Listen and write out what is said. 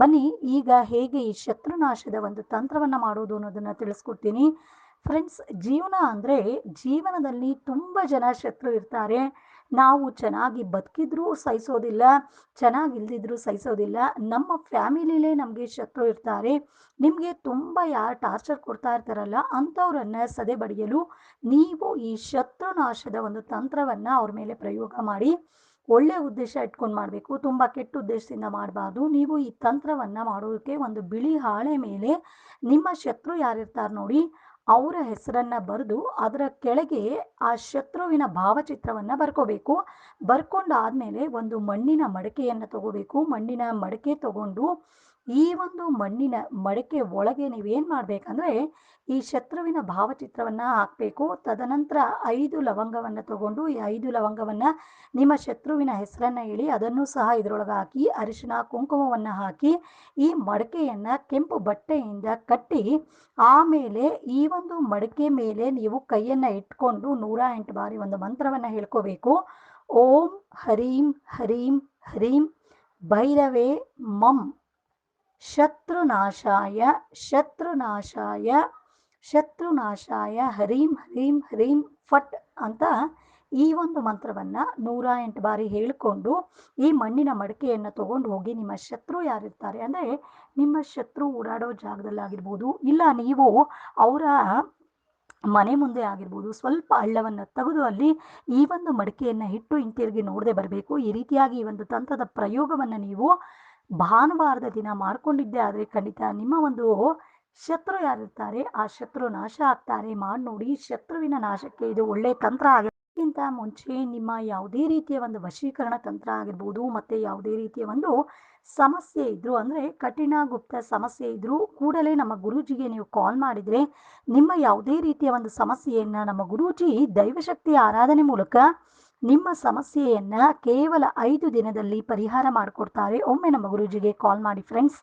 ಬನ್ನಿ, ಈಗ ಹೇಗೆ ಈ ಶತ್ರುನಾಶದ ಒಂದು ತಂತ್ರವನ್ನ ಮಾಡೋದು ಅನ್ನೋದನ್ನ ತಿಳಿಸ್ಕೊಡ್ತೀನಿ. ಫ್ರೆಂಡ್ಸ್ ಜೀವನ ಅಂದರೆ ಜೀವನದಲ್ಲಿ ತುಂಬ ಜನ ಶತ್ರು ಇರ್ತಾರೆ. ನಾವು ಚೆನ್ನಾಗಿ ಬದುಕಿದ್ರೂ ಸಹಿಸೋದಿಲ್ಲ ಚೆನ್ನಾಗಿಲ್ದಿದ್ರೂ ಸಹಿಸೋದಿಲ್ಲ. ನಮ್ಮ ಫ್ಯಾಮಿಲಿಲೇ ನಮಗೆ ಶತ್ರು ಇರ್ತಾರೆ. ನಿಮಗೆ ತುಂಬ ಯಾರು ಟಾರ್ಚರ್ ಕೊಡ್ತಾ ಇರ್ತಾರಲ್ಲ, ಅಂಥವ್ರನ್ನ ಸದೆ ಬಡಿಯಲು ನೀವು ಈ ಶತ್ರುನಾಶದ ಒಂದು ತಂತ್ರವನ್ನು ಅವ್ರ ಮೇಲೆ ಪ್ರಯೋಗ ಮಾಡಿ. ಒಳ್ಳೆ ಉದ್ದೇಶ ಇಟ್ಕೊಂಡು ಮಾಡಬೇಕು, ತುಂಬ ಕೆಟ್ಟ ಉದ್ದೇಶದಿಂದ ಮಾಡಬಾರ್ದು. ನೀವು ಈ ತಂತ್ರವನ್ನು ಮಾಡೋದಕ್ಕೆ ಒಂದು ಬಿಳಿ ಹಾಳೆ ಮೇಲೆ ನಿಮ್ಮ ಶತ್ರು ಯಾರಿರ್ತಾರೆ ನೋಡಿ, ಅವರ ಹೆಸರನ್ನು ಬರೆದು ಅದರ ಕೆಳಗೆ ಆ ಶತ್ರುವಿನ ಭಾವಚಿತ್ರವನ್ನು ಬರ್ಕೋಬೇಕು. ಬರ್ಕೊಂಡಾದ್ಮೇಲೆ ಒಂದು ಮಣ್ಣಿನ ಮಡಕೆಯನ್ನು ತಗೋಬೇಕು. ಮಣ್ಣಿನ ಮಡಕೆ ತಗೊಂಡು ಈ ಒಂದು ಮಣ್ಣಿನ ಮಡಕೆ ಒಳಗೆ ನೀವೇನು ಮಾಡಬೇಕಂದ್ರೆ ಈ ಶತ್ರುವಿನ ಭಾವಚಿತ್ರವನ್ನು ಹಾಕಬೇಕು. ತದನಂತರ ಐದು ಲವಂಗವನ್ನು ತಗೊಂಡು ಈ ಐದು ಲವಂಗವನ್ನು ನಿಮ್ಮ ಶತ್ರುವಿನ ಹೆಸರನ್ನು ಹೇಳಿ ಅದನ್ನು ಸಹ ಇದರೊಳಗೆ ಹಾಕಿ ಅರಿಶಿನ ಕುಂಕುಮವನ್ನು ಹಾಕಿ, ಈ ಮಡಕೆಯನ್ನು ಕೆಂಪು ಬಟ್ಟೆಯಿಂದ ಕಟ್ಟಿ, ಆಮೇಲೆ ಈ ಒಂದು ಮಡಕೆ ಮೇಲೆ ನೀವು ಕೈಯನ್ನು ಇಟ್ಕೊಂಡು ನೂರ ಎಂಟು ಬಾರಿ ಒಂದು ಮಂತ್ರವನ್ನು ಹೇಳ್ಕೋಬೇಕು. ಓಂ ಹರೀಂ ಹರೀಂ ಹರೀಂ ಭೈರವೇ ಮಂ ಶತ್ರುನಾಶಾಯ ಶತ್ರುನಾಶಾಯ ಶತ್ರುನಾಶಾಯ, ಹರೀಂ ಹರೀಂ ಹರೀಂ, ಫಟ್ ಅಂತ ಈ ಒಂದು ಮಂತ್ರವನ್ನು ನೂರ ಎಂಟು ಬಾರಿ ಹೇಳಿಕೊಂಡು ಈ ಮಣ್ಣಿನ ಮಡಿಕೆಯನ್ನು ತಗೊಂಡು ಹೋಗಿ ನಿಮ್ಮ ಶತ್ರು ಯಾರಿರ್ತಾರೆ ಅಂದರೆ ನಿಮ್ಮ ಶತ್ರು ಓಡಾಡೋ ಜಾಗದಲ್ಲಾಗಿರ್ಬೋದು, ಇಲ್ಲ ನೀವು ಅವರ ಮನೆ ಮುಂದೆ ಆಗಿರ್ಬೋದು, ಸ್ವಲ್ಪ ಹಳ್ಳವನ್ನು ತೆಗೆದು ಅಲ್ಲಿ ಈ ಒಂದು ಮಡಿಕೆಯನ್ನು ಇಟ್ಟು ಹಿಂತಿರುಗಿ ನೋಡದೆ ಬರಬೇಕು. ಈ ರೀತಿಯಾಗಿ ಈ ಒಂದು ತಂತ್ರದ ಪ್ರಯೋಗವನ್ನು ನೀವು ಭಾನುವಾರದ ದಿನ ಮಾಡ್ಕೊಂಡಿದ್ದೆ ಆದರೆ ಖಂಡಿತ ನಿಮ್ಮ ಒಂದು ಶತ್ರು ಯಾರಿರ್ತಾರೆ? ಆ ಶತ್ರು ನಾಶ ಆಗ್ತಾರೆ. ಮಾಡಿ ನೋಡಿ, ಶತ್ರುವಿನ ನಾಶಕ್ಕೆ ಇದು ಒಳ್ಳೆ ತಂತ್ರ ಆಗಿರೋಕ್ಕಿಂತ ಮುಂಚೆ ನಿಮ್ಮ ಯಾವುದೇ ರೀತಿಯ ಒಂದು ವಶೀಕರಣ ತಂತ್ರ ಆಗಿರ್ಬೋದು, ಮತ್ತೆ ಯಾವುದೇ ರೀತಿಯ ಒಂದು ಸಮಸ್ಯೆ ಇದ್ರು ಅಂದ್ರೆ ಕಠಿಣ ಗುಪ್ತ ಸಮಸ್ಯೆ ಇದ್ರು ಕೂಡಲೇ ನಮ್ಮ ಗುರೂಜಿಗೆ ನೀವು ಕಾಲ್ ಮಾಡಿದ್ರೆ ನಿಮ್ಮ ಯಾವುದೇ ರೀತಿಯ ಒಂದು ಸಮಸ್ಯೆಯನ್ನು ನಮ್ಮ ಗುರೂಜಿ ದೈವಶಕ್ತಿ ಆರಾಧನೆ ಮೂಲಕ ನಿಮ್ಮ ಸಮಸ್ಯೆಯನ್ನು ಕೇವಲ ಐದು ದಿನದಲ್ಲಿ ಪರಿಹಾರ ಮಾಡಿಕೊಡ್ತಾರೆ. ಒಮ್ಮೆ ನಮ್ಮ ಗುರೂಜಿಗೆ ಕಾಲ್ ಮಾಡಿ ಫ್ರೆಂಡ್ಸ್